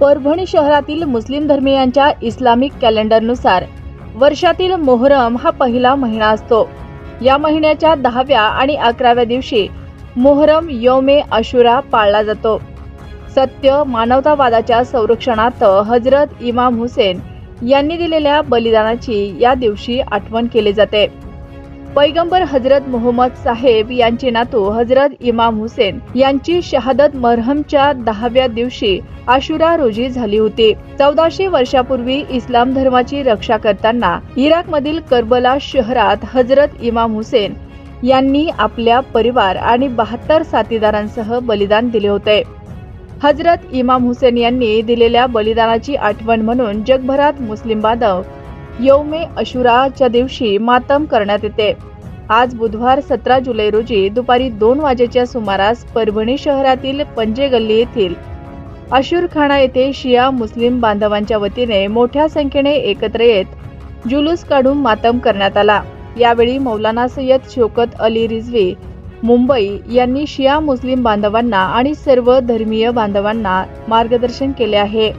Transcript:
परभणी शहरातील मुस्लिम धर्मियांच्या इस्लामिक कॅलेंडरनुसार वर्षातील मोहरम हा पहिला महिना असतो. या महिन्याच्या दहाव्या आणि अकराव्या दिवशी मोहरम योमे अशुरा पाळला जातो. सत्य मानवतावादाच्या संरक्षणार्थ हजरत इमाम हुसेन यांनी दिलेल्या बलिदानाची या दिवशी आठवण केली जाते. पैगंबर हजरत मोहम्मद साहेब यांचे नातू हजरत इमाम हुसेन यांची शहादत मरहमच्या दहाव्या दिवशी आशुरा रोजी झाली होती. चौदाशे वर्षापूर्वी इस्लाम धर्माची रक्षा करताना इराकमधील करबला शहरात हजरत इमाम हुसेन यांनी आपल्या परिवार आणि बहात्तर साथीदारांसह बलिदान दिले होते. हजरत इमाम हुसेन यांनी दिलेल्या बलिदानाची आठवण म्हणून जगभरात मुस्लिम बांधव यौमे अशुराच्या दिवशी मातम करण्यात येते. आज बुधवार सतरा जुलै रोजी दुपारी दोन वाजेच्या सुमारास परभणी शहरातील पंजे गल्ली येथील अशुरखाना येथे शिया मुस्लिम बांधवांच्या वतीने मोठ्या संख्येने एकत्र येत जुलूस काढून मातम करण्यात आला. यावेळी मौलाना सय्यद शोकत अली रिझवी मुंबई यांनी शिया मुस्लिम बांधवांना आणि सर्व धर्मीय बांधवांना मार्गदर्शन केले आहे.